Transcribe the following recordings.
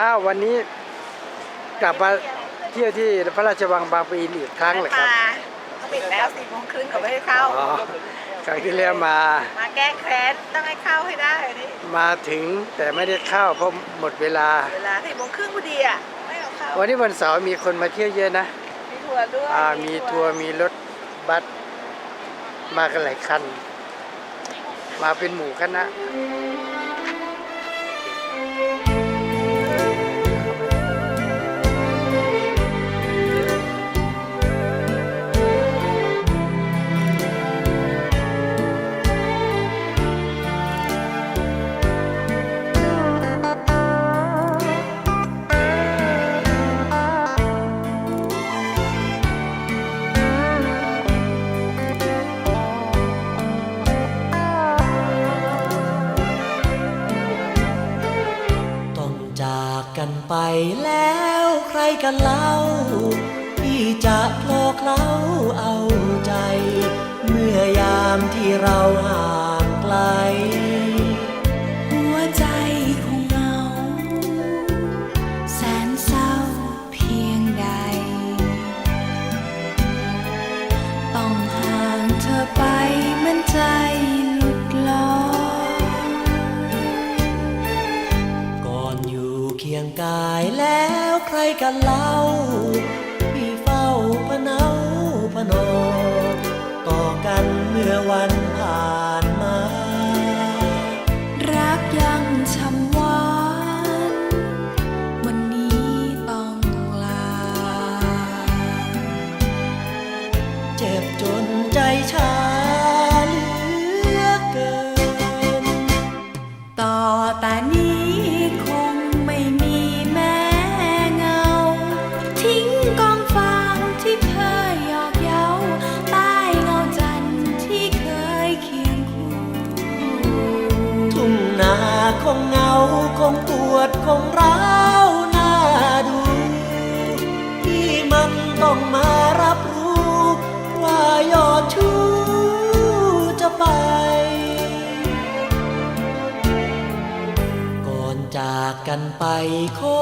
อ้าววันนี้กลับมาเที่ยวที่พระราชวังบางปะอินอีกครั้งเหรอครับมาเขาปิดแล้วสี่โมงครึ่งเขาไม่ให้เข้า อ๋อครั้งที่แล้วมา มาแก้แค้นต้องให้เข้าให้ได้วันนี้มาถึงแต่ไม่ได้เข้าเพราะหมดเวลา เวลาสี่โมงครึ่งพอดีอะไม่เอาเข้าวันนี้วันเสาร์มีคนมาเที่ยวเยอะนะ มีทัวร์ด้วยอ่ามีทัวร์มีรถบัสมากันหลายคัน มาเป็นหมู่คณะ กันไปแล้วใครกันเล่า ที่จะหลอกเล่าเอาใจ เมื่อยามที่เราห่างไกล อยู่เคียงกายแล้วใครกันเล่า พี่เฝ้าพะเนาพะนอต่อกันเมื่อวันผ่านมา รักยังช้ำ คงเหงาคงปวดคงร้าวหน้าดูที่มันต้องมารับรู้ว่ายอดชู้จะไป ก่อนจากกันไปขอ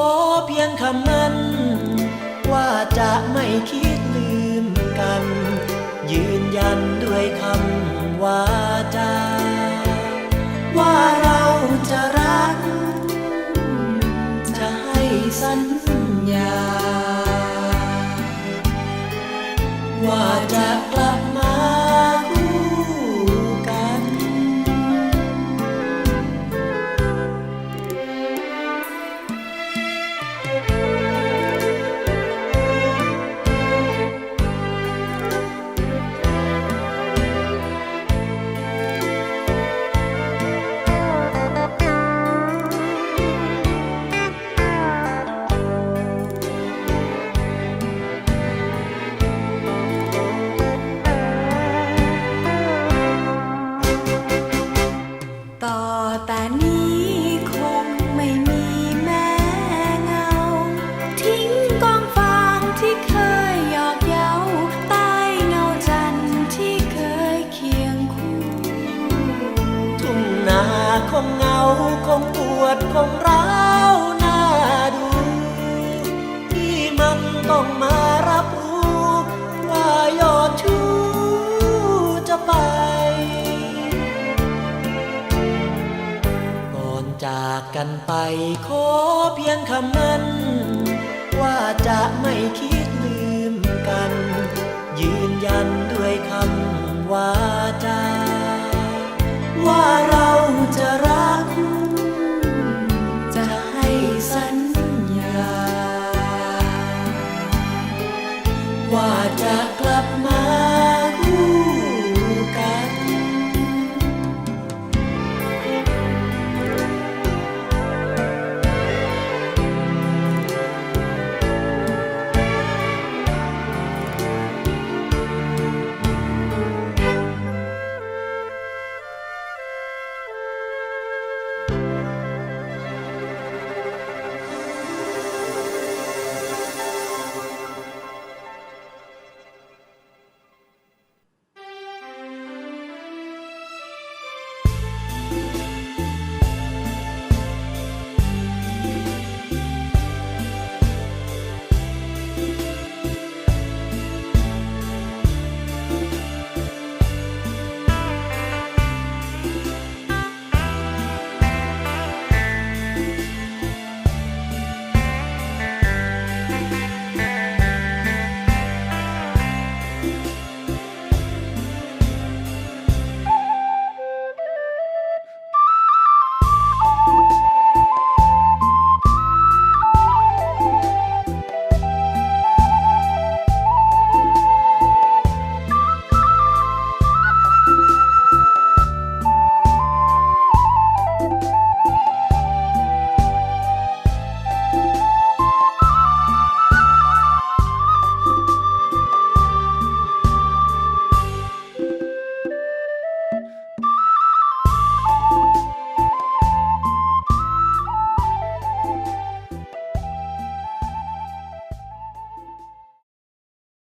เพียงคำนั้น ว่าจะไม่คิดลืมกัน ยืนยันด้วยคำวาจา ว่าจะก งปวดคงร้าวหน้าดูที่มันต้องมารับรู้ว่ายอดชู้จะไป ก่อนจากกันไปขอเพียงคำนั้น ว่าจะไม่คิดลืมกัน ยืนยันด้วยคำวาจา